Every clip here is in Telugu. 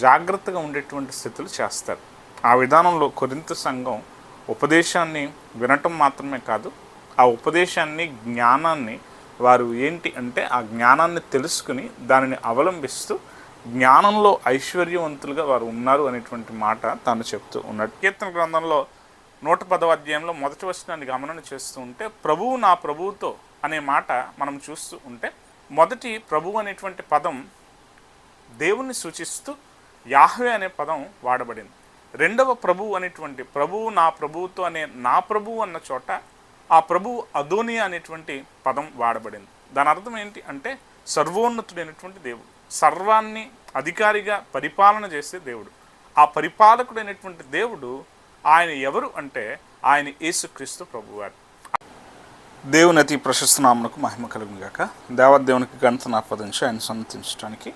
జాగ్రత్తగా ఉండేటువంటి స్థితులు చేస్తారు. ఆ విధానంలో కొరింత సంఘం ఉపదేశాన్ని వినటం మాత్రమే కాదు ఆ ఉపదేశాన్ని జ్ఞానాన్ని వారు ఏంటి అంటే ఆ జ్ఞానాన్ని తెలుసుకుని దానిని అవలంబిస్తూ జ్ఞానంలో ఐశ్వర్యవంతులుగా వారు ఉన్నారు అనేటువంటి మాట తాను చెప్తూ ఉన్నాడు. కీర్తన గ్రంథంలో నూట పదవ అధ్యాయంలో మొదటి వచనాన్ని గమనం చేస్తూ ఉంటే ప్రభువు నా ప్రభువుతో అనే మాట మనం చూస్తూ ఉంటే మొదటి ప్రభువు అనేటువంటి పదం దేవుణ్ణి సూచిస్తూ యాహ్వే అనే పదం వాడబడింది. రెండవ ప్రభువు అనేటువంటి ప్రభువు నా ప్రభువుతో అనే నా ప్రభువు అన్న చోట ఆ ప్రభువు అదోనియా అనేటువంటి పదం వాడబడింది. దాని అర్థం ఏంటి అంటే సర్వోన్నతుడైనటువంటి దేవుడు సర్వాన్ని అధికారిగా పరిపాలన చేసే దేవుడు. ఆ పరిపాలకుడైనటువంటి దేవుడు ఆయన ఎవరు అంటే ఆయన యేసుక్రీస్తు ప్రభువారు. దేవుని అతి ప్రశస్త నామనకు మహిమ కలుగును గాక దేవదేవునికి గణిత నాపదించి ఆయన సన్నతించడానికి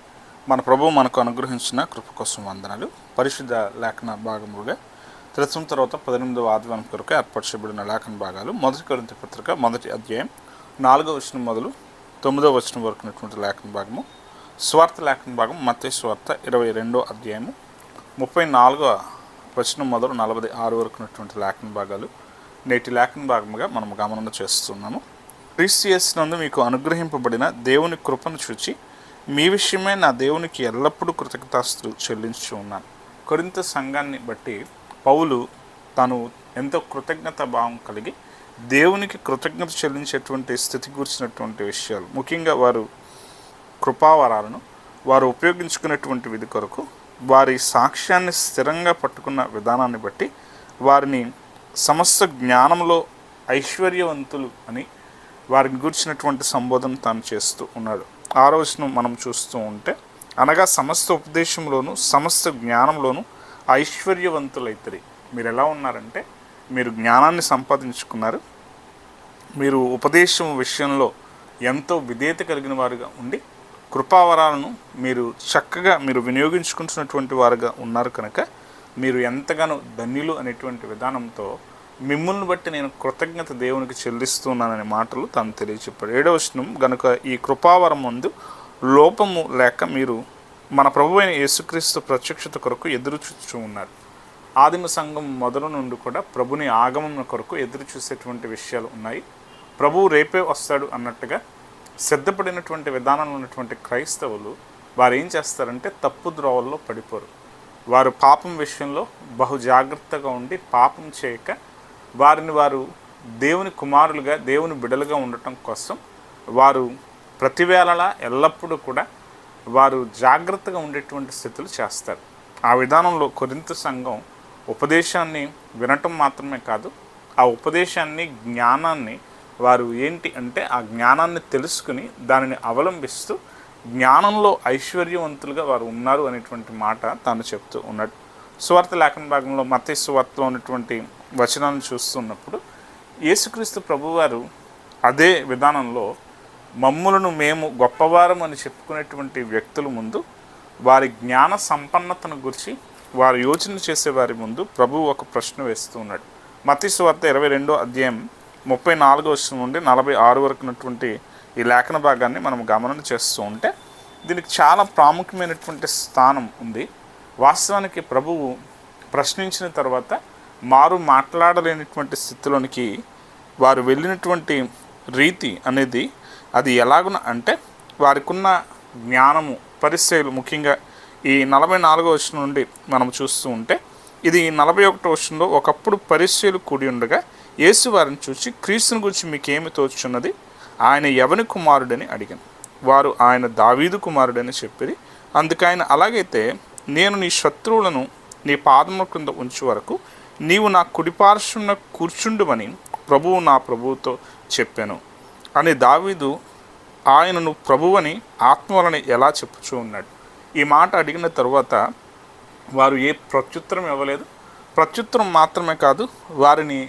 మన ప్రభు మనకు అనుగ్రహించిన కృప కోసం వందనాలు. పరిశుద్ధ లేఖన భాగములుగా తెలుసిన తర్వాత పద్దెనిమిదవ ఆదివారం కొరకు ఏర్పరచబడిన లేఖన భాగాలు మొదటి కొరింత పత్రిక మొదటి అధ్యాయం నాలుగో వచనం మొదలు తొమ్మిదో వచనం వరకు ఉన్నటువంటి లేఖన భాగము. స్వార్థ లేఖన భాగం మత్తే స్వార్థ ఇరవై రెండో అధ్యాయము. ముప్పై నాలుగవ వచనం మొదలు నలభై ఆరు వరకు ఉన్నటువంటి లేఖన భాగాలు. నేటి లేఖన భాగముగా మనం గమనం చేస్తున్నాము. క్రీస్తు చేసినందు మీకు అనుగ్రహింపబడిన దేవుని కృపను చూచి మీ విషయమే నా దేవునికి ఎల్లప్పుడూ కృతజ్ఞతాస్తులు చెల్లించు ఉన్నాను. కొరింత సంఘాన్ని బట్టి పౌలు తను ఎంతో కృతజ్ఞత భావం కలిగి దేవునికి కృతజ్ఞత చెల్లించేటువంటి స్థితి కూర్చున్నటువంటి విషయాలు ముఖ్యంగా వారు కృపావరాలను వారు ఉపయోగించుకునేటువంటి విధి కొరకు వారి సాక్ష్యాన్ని స్థిరంగా పట్టుకున్న విధానాన్ని బట్టి వారిని సమస్త జ్ఞానంలో ఐశ్వర్యవంతులు అని వారిని గూర్చినటువంటి సంబోధన తాను చేస్తూ ఉన్నాడు. ఆలోచన మనం చూస్తూ ఉంటే అనగా సమస్త ఉపదేశంలోను సమస్త జ్ఞానంలోను ఐశ్వర్యవంతులైతుంది మీరు ఎలా ఉన్నారంటే మీరు జ్ఞానాన్ని సంపాదించుకున్నారు. మీరు ఉపదేశం విషయంలో ఎంతో విధేయత కలిగిన వారుగా ఉండి కృపావరాలను మీరు చక్కగా మీరు వినియోగించుకుంటున్నటువంటి వారుగా ఉన్నారు కనుక మీరు ఎంతగానో ధన్యులు అనేటువంటి విధానంతో మిమ్మల్ని బట్టి నేను కృతజ్ఞత దేవునికి చెల్లిస్తున్నాననే మాటలు తాను తెలియచెప్పాడు. ఏడవ వచనం గనుక ఈ కృపావరం ముందు లోపము లేక మీరు మన ప్రభు అయిన యేసుక్రీస్తు ప్రత్యక్షత కొరకు ఎదురు చూస్తూ ఉన్నారు. ఆదిమ సంఘం మొదలు నుండి కూడా ప్రభుని ఆగమం కొరకు ఎదురు చూసేటువంటి విషయాలు ఉన్నాయి. ప్రభువు రేపే వస్తాడు అన్నట్టుగా సిద్ధపడినటువంటి విధానంలో ఉన్నటువంటి క్రైస్తవులు వారు ఏం చేస్తారంటే తప్పు ద్రోవల్లో పడిపోరు. వారు పాపం విషయంలో బహు జాగ్రత్తగా ఉండి పాపం చేయక వారిని వారు దేవుని కుమారులుగా దేవుని బిడలుగా ఉండటం కోసం వారు ప్రతివేళలా ఎల్లప్పుడూ కూడా వారు జాగ్రత్తగా ఉండేటువంటి స్థితులు చేస్తారు. ఆ విధానంలో కొరింత సంఘం ఉపదేశాన్ని వినటం మాత్రమే కాదు ఆ ఉపదేశాన్ని జ్ఞానాన్ని వారు ఏంటి అంటే ఆ జ్ఞానాన్ని తెలుసుకుని దానిని అవలంబిస్తూ జ్ఞానంలో ఐశ్వర్యవంతులుగా వారు ఉన్నారు అనేటువంటి మాట తాను చెప్తూ ఉన్నట్టు సువార్త లేఖన భాగంలో మత సువార్తలో ఉన్నటువంటి వచనాలను చూస్తున్నప్పుడు యేసుక్రీస్తు ప్రభువారు అదే విధానంలో మమ్ములను మేము గొప్పవారం అని చెప్పుకునేటువంటి వ్యక్తుల ముందు వారి జ్ఞాన సంపన్నతను గురించి వారు యోచన చేసేవారి ముందు ప్రభు ఒక ప్రశ్న వేస్తూ ఉన్నాడు మతి సువార్త ఇరవై రెండో అధ్యాయం ముప్పై నాలుగో వచ్చిన నుండి నలభై ఆరు వరకు ఉన్నటువంటి ఈ లేఖన భాగాన్ని మనం గమనం చేస్తూ ఉంటే దీనికి చాలా ప్రాముఖ్యమైనటువంటి స్థానం ఉంది. వాస్తవానికి ప్రభువు ప్రశ్నించిన తర్వాత మారు మాట్లాడలేనటువంటి స్థితిలోనికి వారు వెళ్ళినటువంటి రీతి అనేది అది ఎలాగున అంటే వారికున్న జ్ఞానము పరిస్థితులు ముఖ్యంగా ఈ నలభై నాలుగో వచ్చిన నుండి మనం చూస్తూ ఉంటే ఇది నలభై ఒకటో వచ్చినలో ఒకప్పుడు పరిస్థితులు కూడి ఉండగా యేసు వారిని చూసి క్రీస్తుని గురించి మీకేమి తోచున్నది ఆయన ఎవని కుమారుడని అడిగాను. వారు ఆయన దావీదు కుమారుడని చెప్పిరి. అందుకైన అలాగైతే నేను నీ శత్రువులను నీ పాదముల క్రింద ఉంచు వరకు నీవు నా కుడిపార్శ్వన కూర్చుండుమని ప్రభువు నా ప్రభువుతో చెప్పాను. అని దావీదు ఆయనను ప్రభువని ఆత్మలని ఎలా చెప్పుచూ ఉన్నాడు. ఈ మాట అడిగిన తరువాత వారు ఏ ప్రత్యుత్తరం ఇవ్వలేదు. ప్రత్యుత్తరం మాత్రమే కాదు వారిని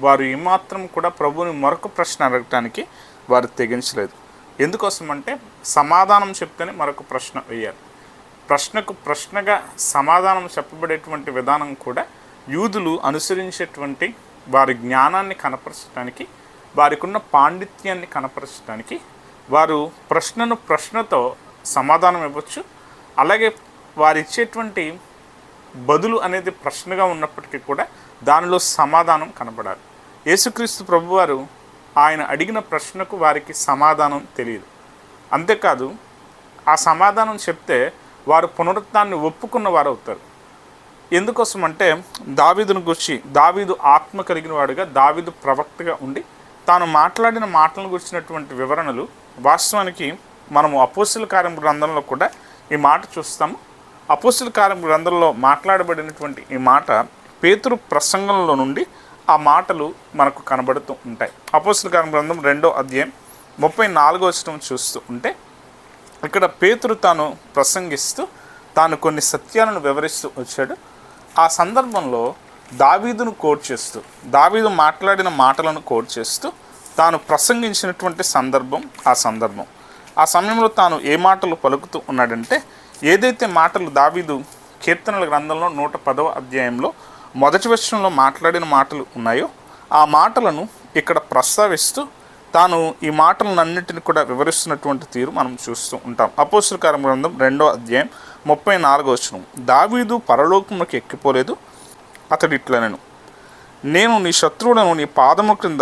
వారు ఏమాత్రం కూడా ప్రభువుని మరొక ప్రశ్న అడగటానికి వారు తెగించలేదు. ఎందుకోసం అంటే సమాధానం చెప్తేనే మరొక ప్రశ్న వేయాలి. ప్రశ్నకు ప్రశ్నగా సమాధానం చెప్పబడేటువంటి విధానం కూడా యూదులు అనుసరించేటువంటి వారి జ్ఞానాన్ని కనపరచడానికి వారికి ఉన్న పాండిత్యాన్ని కనపరచడానికి వారు ప్రశ్నను ప్రశ్నతో సమాధానం ఇవ్వచ్చు. అలాగే వారు ఇచ్చేటువంటి బదులు అనేది ప్రశ్నగా ఉన్నప్పటికీ కూడా దానిలో సమాధానం కనబడాలి. యేసుక్రీస్తు ప్రభువారు ఆయన అడిగిన ప్రశ్నకు వారికి సమాధానం తెలియదు. అంతేకాదు ఆ సమాధానం చెప్తే వారు పునరుత్నాన్ని ఒప్పుకున్న వారు అవుతారు ఎందుకోసం అంటే దావీదును గురించి దావీదు ఆత్మ కలిగిన వాడుగా దావీదు ప్రవక్తగా ఉండి తాను మాట్లాడిన మాటలను గురించినటువంటి వివరణలు వాస్తవానికి మనము అపోస్తుల కార్యం గ్రంథంలో కూడా ఈ మాట చూస్తాము. అపోస్తుల కార్యం గ్రంథంలో మాట్లాడబడినటువంటి ఈ మాట పేతురు ప్రసంగంలో నుండి ఆ మాటలు మనకు కనబడుతూ ఉంటాయి. అపోస్తుల కార్యం గ్రంథం రెండో అధ్యాయం ముప్పై నాలుగో వచనం చూస్తూ ఉంటే ఇక్కడ పేతురు తాను ప్రసంగిస్తూ తాను కొన్ని సత్యాలను వివరిస్తూ వచ్చాడు. ఆ సందర్భంలో దావీదును కోట్ చేస్తూ దావీదు మాట్లాడిన మాటలను కోట్ చేస్తూ తాను ప్రసంగించినటువంటి సందర్భం ఆ సందర్భం. ఆ సమయంలో తాను ఏ మాటలు పలుకుతూ ఉన్నాడంటే ఏదైతే మాటలు దావీదు కీర్తనల గ్రంథంలో నూట పదవ అధ్యాయంలో మొదటి వర్షంలో మాట్లాడిన మాటలు ఉన్నాయో ఆ మాటలను ఇక్కడ ప్రస్తావిస్తూ తాను ఈ మాటలన్నింటిని కూడా వివరిస్తున్నటువంటి తీరు మనం చూస్తూ ఉంటాం. అపోస్తుల గ్రంథం రెండో అధ్యాయం ముప్పై నాలుగో వచనం. దావీదు పరలోకములకు ఎక్కిపోలేదు అతడు నేను నేను నీ శత్రువులను నీ పాదము క్రింద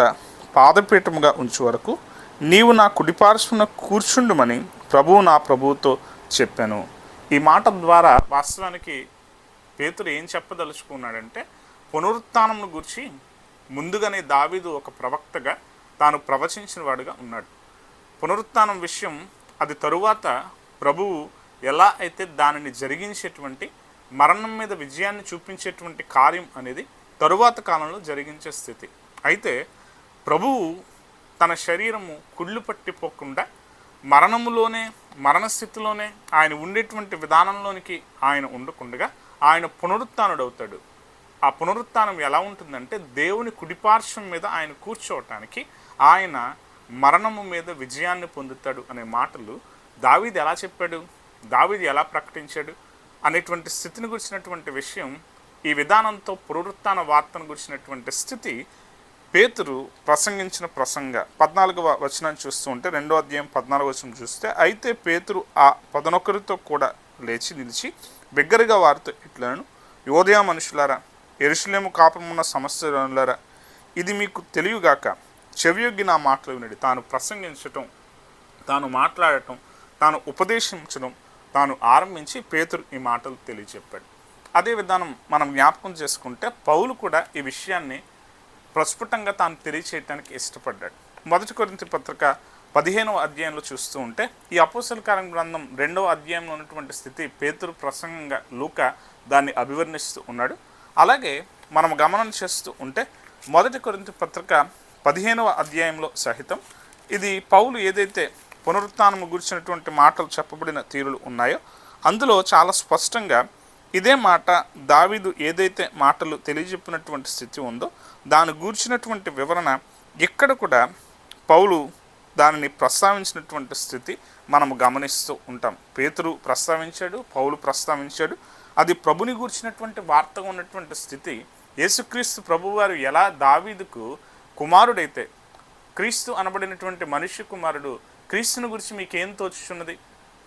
పాదపీఠముగా ఉంచే వరకు నీవు నా కుడిపార్శ్వన కూర్చుండుమని ప్రభువు నా ప్రభువుతో చెప్పాను. ఈ మాట ద్వారా వాస్తవానికి పేతురు ఏం చెప్పదలుచుకున్నాడంటే పునరుత్థానం గురించి ముందుగానే దావీదు ఒక ప్రవక్తగా తాను ప్రవచించిన వాడుగా ఉన్నాడు. పునరుత్నం విషయం అది తరువాత ప్రభువు ఎలా అయితే దానిని జరిగించేటువంటి మరణం మీద విజయాన్ని చూపించేటువంటి కార్యం అనేది తరువాత కాలంలో జరిగించే స్థితి. అయితే ప్రభువు తన శరీరము కుళ్ళు పట్టిపోకుండా మరణములోనే మరణస్థితిలోనే ఆయన ఉండేటువంటి విధానంలోనికి ఆయన ఉండకుండగా ఆయన పునరుత్డవుతాడు ఆ పునరుత్నం ఎలా ఉంటుందంటే దేవుని కుడిపార్శ్వం మీద ఆయన కూర్చోవటానికి ఆయన మరణము మీద విజయాన్ని పొందుతాడు అనే మాటలు దావీది ఎలా చెప్పాడు? దావీది ఎలా ప్రకటించాడు? అనేటువంటి స్థితిని గురించినటువంటి విషయం ఈ విధానంతో పునరుత్థాన వార్తను గురించినటువంటి స్థితి పేతురు ప్రసంగించిన ప్రసంగ పద్నాలుగవ వచనం చూస్తూ ఉంటే రెండో అధ్యాయం పద్నాలుగు వచనం చూస్తే అయితే పేతురు ఆ పదనొకరితో కూడా లేచి నిలిచి బిగ్గరగా వారితో ఇట్లను యోధయా మనుషులారా ఎరుసలేము కాపమున్న సమస్యలారా ఇది మీకు తెలియగాక చెవియొగ్గి నా మాటలు వినడు. తాను ప్రసంగించటం తాను మాట్లాడటం తాను ఉపదేశించడం తాను ఆరంభించి పేతురు ఈ మాటలు తెలియజెప్పాడు అదే విధానం మనం జ్ఞాపకం చేసుకుంటే పౌలు కూడా ఈ విషయాన్ని ప్రస్ఫుటంగా తాను తెలియచేయటానికి ఇష్టపడ్డాడు. మొదటి కొరింత పత్రిక పదిహేనవ అధ్యాయంలో చూస్తూ ఉంటే ఈ అపోసలకాలం గ్రంథం రెండవ అధ్యాయంలో ఉన్నటువంటి స్థితి పేతురు ప్రసంగంగా లూక దాన్ని అభివర్ణిస్తూ ఉన్నాడు. అలాగే మనం గమనం చేస్తూ ఉంటే మొదటి కొరింత పత్రిక పదిహేనవ అధ్యాయంలో సహితం ఇది పౌలు ఏదైతే పునరుత్నము గురించినటువంటి మాటలు చెప్పబడిన తీరులు ఉన్నాయో అందులో చాలా స్పష్టంగా ఇదే మాట దావీదు ఏదైతే మాటలు తెలియజెప్పినటువంటి స్థితి ఉందో దాని గూర్చినటువంటి వివరణ ఇక్కడ కూడా పౌలు దానిని ప్రస్తావించినటువంటి స్థితి మనము గమనిస్తూ ఉంటాం. పేతురు ప్రస్తావించాడు పౌలు ప్రస్తావించాడు. అది ప్రభుని గూర్చినటువంటి వార్తగా ఉన్నటువంటి స్థితి. యేసుక్రీస్తు ప్రభువారు ఎలా దావీదుకు కుమారుడైతే క్రీస్తు అనబడినటువంటి మనుష్య కుమారుడు క్రీస్తుని గురించి మీకేం తోచుచున్నది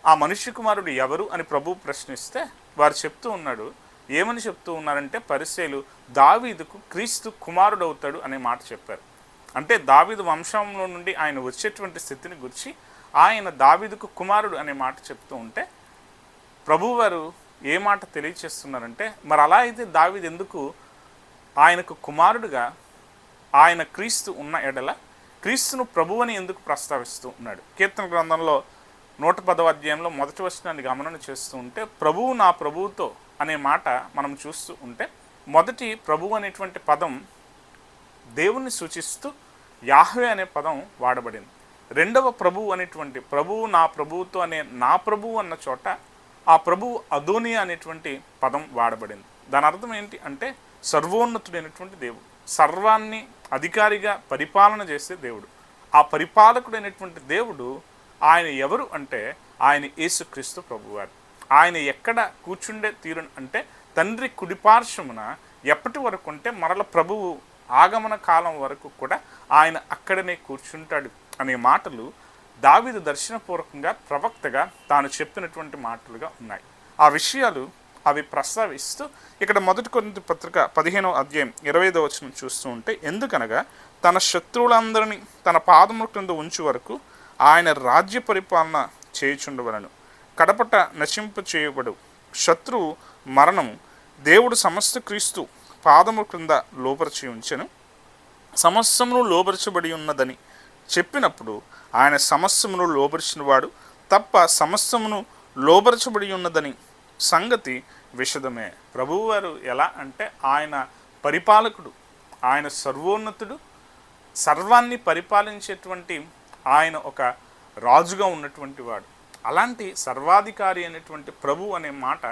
ఆ మనుష్య కుమారుడు ఎవరు అని ప్రభు ప్రశ్నిస్తే వారు చెప్తూ ఉన్నాడు. ఏమని చెప్తూ ఉన్నారంటే పరిశీలు దావీదుకు క్రీస్తు కుమారుడు అవుతాడు అనే మాట చెప్పారు. అంటే దావీదు వంశంలో నుండి ఆయన వచ్చేటువంటి స్థితిని గురించి ఆయన దావీదుకు కుమారుడు అనే మాట చెప్తూ ఉంటే ప్రభువారు ఏ మాట తెలియచేస్తున్నారంటే మరి అలా అయితే దావీదు ఎందుకు ఆయనకు కుమారుడుగా ఆయన క్రీస్తు ఉన్న ఎడల క్రీస్తును ప్రభువని ఎందుకు ప్రస్తావిస్తూ ఉన్నాడు? కీర్తన గ్రంథంలో నూట పదవ అధ్యాయంలో మొదటి వచనాన్ని గమనం చేస్తూ ఉంటే ప్రభువు నా ప్రభువుతో అనే మాట మనం చూస్తూ ఉంటే మొదటి ప్రభు అనేటువంటి పదం దేవుణ్ణి సూచిస్తూ యాహ్వే అనే పదం వాడబడింది. రెండవ ప్రభువు అనేటువంటి ప్రభువు నా ప్రభువుతో అనే నా ప్రభువు అన్న చోట ఆ ప్రభువు అదోనియా అనేటువంటి పదం వాడబడింది. దాని అర్థం ఏంటి అంటే సర్వోన్నతుడైనటువంటి దేవుడు సర్వాన్ని అధికారిగా పరిపాలన చేసే దేవుడు. ఆ పరిపాలకుడైనటువంటి దేవుడు ఆయన ఎవరు అంటే ఆయన యేసుక్రీస్తు ప్రభువారు. ఆయన ఎక్కడ కూర్చుండే తీరు అంటే తండ్రి కుడిపార్శ్వమున ఎప్పటి వరకు అంటే మరల ప్రభువు ఆగమన కాలం వరకు కూడా ఆయన అక్కడనే కూర్చుంటాడు అనే మాటలు దావిదు దర్శనపూర్వకంగా ప్రవక్తగా తాను చెప్పినటువంటి మాటలుగా ఉన్నాయి. ఆ విషయాలు అవి ప్రస్తావిస్తూ ఇక్కడ మొదటి కొన్ని పత్రిక పదిహేనవ అధ్యాయం ఇరవై ఐదో వచనం చూస్తూ ఉంటే ఎందుకనగా తన శత్రువులందరినీ తన పాదముల క్రింద ఉంచు వరకు ఆయన రాజ్య పరిపాలన చేయుచుండవలను. కడపట నశింపు చేయబడు శత్రువు మరణము దేవుడు సమస్త క్రీస్తు పాదము క్రింద లోపరిచి ఉంచెను. సమస్తమును లోబరచబడి ఉన్నదని చెప్పినప్పుడు ఆయన సమస్తమును లోపరిచినవాడు తప్ప సమస్తమును లోబరచబడి ఉన్నదని సంగతి విషదమే. ప్రభువువారు ఎలా అంటే ఆయన పరిపాలకుడు ఆయన సర్వోన్నతుడు సర్వాన్ని పరిపాలించేటువంటి ఆయన ఒక రాజుగా ఉన్నటువంటి వాడు. అలాంటి సర్వాధికారి అనేటువంటి ప్రభు అనే మాట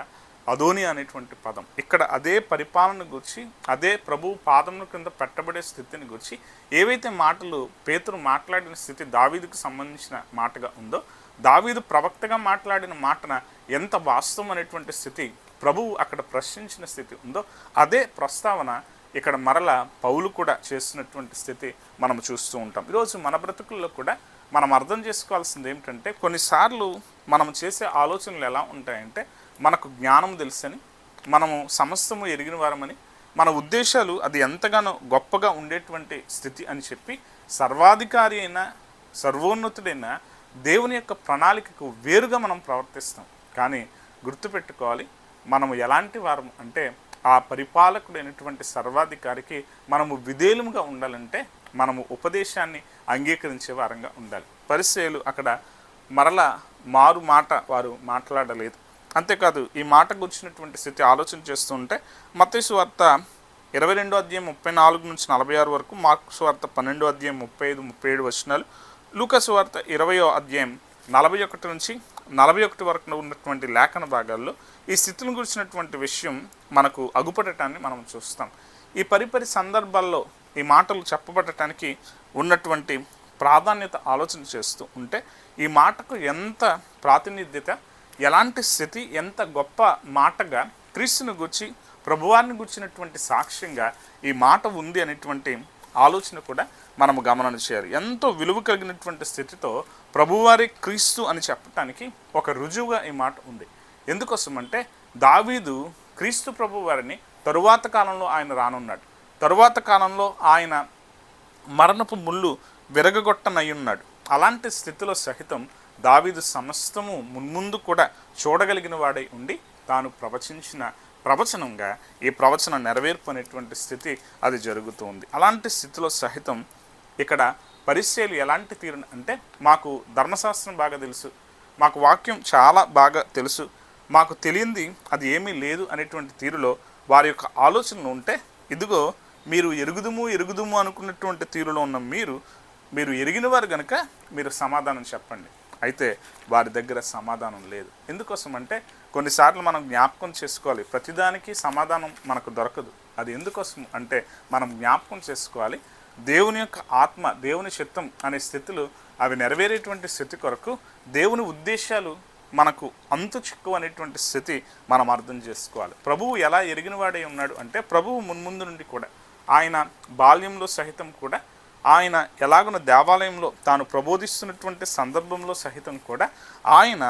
అదోని అనేటువంటి పదం. ఇక్కడ అదే పరిపాలన గురించి అదే ప్రభు పాదముల కింద పెట్టబడే స్థితిని గురించి ఏవైతే మాటలు పేతురు మాట్లాడిన స్థితి దావీదుకు సంబంధించిన మాటగా ఉందో దావీదు ప్రవక్తగా మాట్లాడిన మాటన ఎంత వాస్తవం అనేటువంటి స్థితి ప్రభువు అక్కడ ప్రశ్నించిన స్థితి ఉందో అదే ప్రస్తావన ఇక్కడ మరల పౌలు కూడా చేస్తున్నటువంటి స్థితి మనం చూస్తూ ఉంటాం. ఈరోజు మన బ్రతుకుల్లో కూడా మనం అర్థం చేసుకోవాల్సింది ఏమిటంటే కొన్నిసార్లు మనం చేసే ఆలోచనలు ఎలా ఉంటాయంటే మనకు జ్ఞానం తెలుసని మనము సమస్తము ఎరిగిన వారమని మన ఉద్దేశాలు అది ఎంతగానో గొప్పగా ఉండేటువంటి స్థితి అని చెప్పి సర్వాధికారి అయిన సర్వోన్నతుడైన దేవుని యొక్క ప్రణాళికకు వేరుగా మనం ప్రవర్తిస్తాం. కానీ గుర్తుపెట్టుకోవాలి మనము ఎలాంటి వారం అంటే ఆ పరిపాలకుడైనటువంటి సర్వాధికారికి మనము విధేయులుగా ఉండాలంటే మనము ఉపదేశాన్ని అంగీకరించే వారంగా ఉండాలి. పరిచయలు అక్కడ మరల మారు మాట వారు మాట్లాడలేదు. అంతేకాదు ఈ మాట గురించినటువంటి స్థితి ఆలోచన చేస్తుంటే మతేసు వార్త ఇరవై రెండో అధ్యాయం ముప్పై నాలుగు నుంచి నలభై ఆరు వరకు మార్క్స్ వార్త పన్నెండో అధ్యాయం ముప్పై ఐదు ముప్పై ఏడు వచనాలు లూకస్ వార్త ఇరవయో అధ్యాయం నలభై ఒకటి నుంచి నలభై ఒకటి వరకు ఉన్నటువంటి లేఖన భాగాల్లో ఈ స్థితిని గురించినటువంటి విషయం మనకు అగుపడటాన్ని మనం చూస్తాం. ఈ పరిపరి సందర్భాల్లో ఈ మాటలు చెప్పబడటానికి ఉన్నటువంటి ప్రాధాన్యత ఆలోచన చేస్తూ ఉంటే ఈ మాటకు ఎంత ప్రాతినిధ్యత ఎలాంటి స్థితి ఎంత గొప్ప మాటగా క్రీస్తుని గుర్చి ప్రభువాన్ని గుర్చినటువంటి సాక్ష్యంగా ఈ మాట ఉంది అనేటువంటి ఆలోచన కూడా మనము గమనం చేయాలి. ఎంతో విలువ కలిగినటువంటి స్థితితో ప్రభువారి క్రీస్తు అని చెప్పటానికి ఒక రుజువుగా ఈ మాట ఉంది. ఎందుకోసం అంటే దావీదు క్రీస్తు ప్రభు వారిని తరువాత కాలంలో ఆయన రానున్నాడు. తరువాత కాలంలో ఆయన మరణపు ముళ్ళు విరగగొట్టనయ్యున్నాడు. అలాంటి స్థితిలో సహితం దావీదు సమస్తము మున్ముందు కూడా చూడగలిగిన వాడై ఉండి తాను ప్రవచించిన ప్రవచనంగా ఈ ప్రవచన నెరవేర్పు అనేటువంటి స్థితి అది జరుగుతుంది అలాంటి స్థితిలో సహితం ఇక్కడ పరిచయలు ఎలాంటి తీరు అంటే మాకు ధర్మశాస్త్రం బాగా తెలుసు మాకు వాక్యం చాలా బాగా తెలుసు మాకు తెలియంది అది ఏమీ లేదు అనేటువంటి తీరులో వారి యొక్క ఆలోచనలు ఉంటే ఇదిగో మీరు ఎరుగుదుము ఎరుగుదుము అనుకున్నటువంటి తీరులో ఉన్న మీరు మీరు ఎరిగిన వారు కనుక మీరు సమాధానం చెప్పండి. అయితే వారి దగ్గర సమాధానం లేదు. ఎందుకోసం అంటే కొన్నిసార్లు మనం జ్ఞాపకం చేసుకోవాలి. ప్రతిదానికి సమాధానం మనకు దొరకదు. అది ఎందుకోసం అంటే మనం జ్ఞాపకం చేసుకోవాలి. దేవుని యొక్క ఆత్మ దేవుని చిత్తం అనే స్థితిలో అవి నెరవేరేటువంటి స్థితి కొరకు దేవుని ఉద్దేశాలు మనకు అంతు చిక్కు అనేటువంటి స్థితి మనం అర్థం చేసుకోవాలి. ప్రభువు ఎలా ఎరిగినవాడై ఉన్నాడు అంటే ప్రభువు మున్ముందు నుండి కూడా ఆయన బాల్యంలో సహితం కూడా ఆయన ఎలాగున దేవాలయంలో తాను ప్రబోధిస్తున్నటువంటి సందర్భంలో సహితం కూడా ఆయన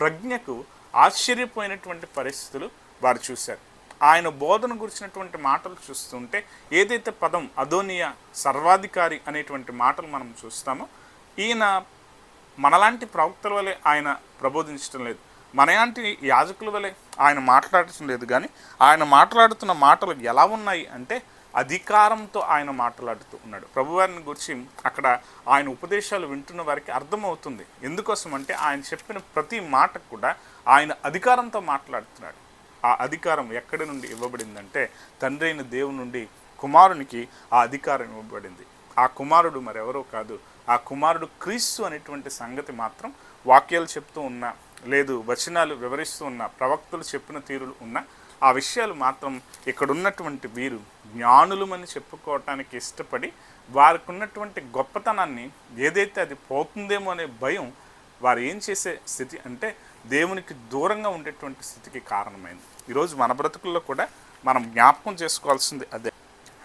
ప్రజ్ఞకు ఆశ్చర్యపోయినటువంటి పరిస్థితులు వారు చూశారు. ఆయన బోధన గురించినటువంటి మాటలు చూస్తుంటే ఏదైతే పదం అదోనియా సర్వాధికారి అనేటువంటి మాటలు మనం చూస్తామో ఈయన మనలాంటి ప్రవక్తల వలె ఆయన ప్రబోధించడం లేదు. మనలాంటి యాజకుల వలె ఆయన మాట్లాడటం లేదు. కానీ ఆయన మాట్లాడుతున్న మాటలు ఎలా ఉన్నాయి అంటే అధికారంతో ఆయన మాట్లాడుతూ ఉన్నాడు. ప్రభువారిని గురించి అక్కడ ఆయన ఉపదేశాలు వింటున్న వారికి అర్థమవుతుంది. ఎందుకోసం అంటే ఆయన చెప్పిన ప్రతి మాట కూడా ఆయన అధికారంతో మాట్లాడుతున్నాడు. ఆ అధికారం ఎక్కడి నుండి ఇవ్వబడిందంటే తండ్రి అయిన దేవుని నుండి కుమారునికి ఆ అధికారం ఇవ్వబడింది. ఆ కుమారుడు మరెవరో కాదు ఆ కుమారుడు క్రీస్తు అనేటువంటి సంగతి మాత్రం వాక్యాలు చెప్తూ ఉన్నా లేదు వచనాలు వివరిస్తూ ఉన్న ప్రవక్తలు చెప్పిన తీరులు ఉన్న ఆ విషయాలు మాత్రం ఇక్కడున్నటువంటి వీరు జ్ఞానులమని చెప్పుకోవటానికి ఇష్టపడి వారికి ఉన్నటువంటి గొప్పతనాన్ని ఏదైతే అది పోతుందేమో అనే భయం వారు ఏం చేసే స్థితి అంటే దేవునికి దూరంగా ఉండేటువంటి స్థితికి కారణమైంది. ఈరోజు మన బ్రతుకుల్లో కూడా మనం జ్ఞాపకం చేసుకోవాల్సింది అదే.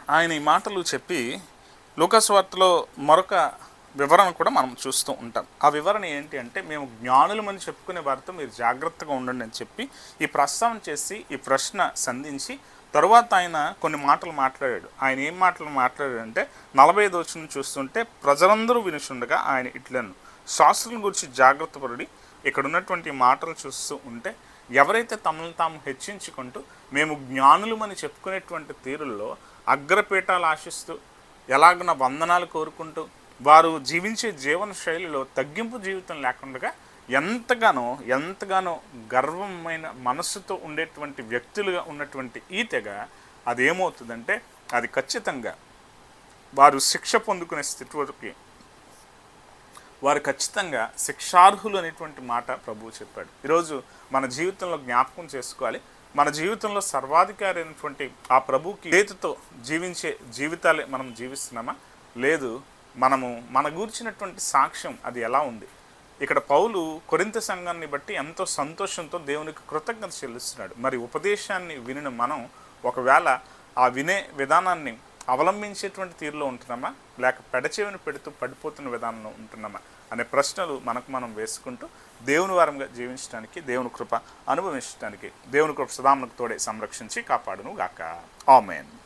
ఆయన ఈ మాటలు చెప్పి లోకస్వార్తలో మరొక వివరణ కూడా మనం చూస్తూ ఉంటాం. ఆ వివరణ ఏంటి అంటే మేము జ్ఞానులమని చెప్పుకునే వారితో మీరు జాగ్రత్తగా ఉండండి అని చెప్పి ఈ ప్రస్తావన చేసి ఈ ప్రశ్న సంధించి తరువాత ఆయన కొన్ని మాటలు మాట్లాడాడు. ఆయన ఏం మాటలు మాట్లాడాడు అంటే నలభై ఐదు వచ్చిన చూస్తుంటే ప్రజలందరూ వినుచుండగా ఆయన ఇట్లను శాస్త్రం గురించి జాగ్రత్త పడి ఇక్కడ ఉన్నటువంటి మాటలు చూస్తూ ఉంటే ఎవరైతే తమను తాము హెచ్చించుకుంటూ మేము జ్ఞానులమని చెప్పుకునేటువంటి తీరుల్లో అగ్రపీఠాలు ఆశిస్తూ ఎలాగున వందనాలు కోరుకుంటూ వారు జీవించే జీవన శైలిలో తగ్గింపు జీవితం లేకుండా ఎంతగానో ఎంతగానో గర్వమైన మనస్సుతో ఉండేటువంటి వ్యక్తులుగా ఉన్నటువంటి ఈ తెగ అదేమవుతుందంటే అది ఖచ్చితంగా వారు శిక్ష పొందుకునే స్థితి వరకు వారు ఖచ్చితంగా శిక్షార్హులు అనేటువంటి మాట ప్రభువు చెప్పాడు. ఈరోజు మన జీవితంలో జ్ఞాపకం చేసుకోవాలి. మన జీవితంలో సర్వాధికారి అయినటువంటి ఆ ప్రభుకి చేతితో జీవించే జీవితాలే మనం జీవిస్తున్నామా? లేదు. మనము మన గూర్చినటువంటి సాక్ష్యం అది ఎలా ఉంది? ఇక్కడ పౌలు కొరింత సంఘాన్ని బట్టి ఎంతో సంతోషంతో దేవునికి కృతజ్ఞత చెల్లిస్తున్నాడు. మరి ఉపదేశాన్ని వినిన మనం ఒకవేళ ఆ వినే విధానాన్ని అవలంబించేటువంటి తీరులో ఉంటున్నామా? లేక పెడచెవిని పెడుతూ పడిపోతున్న విధానంలో ఉంటున్నామా? అనే ప్రశ్నలు మనకు మనం వేసుకుంటూ దేవుని వారంగా జీవించడానికి దేవుని కృప అనుభవించడానికి దేవుని కృప సదామునకు తోడే సంరక్షించి కాపాడును గాక. ఆమెన్.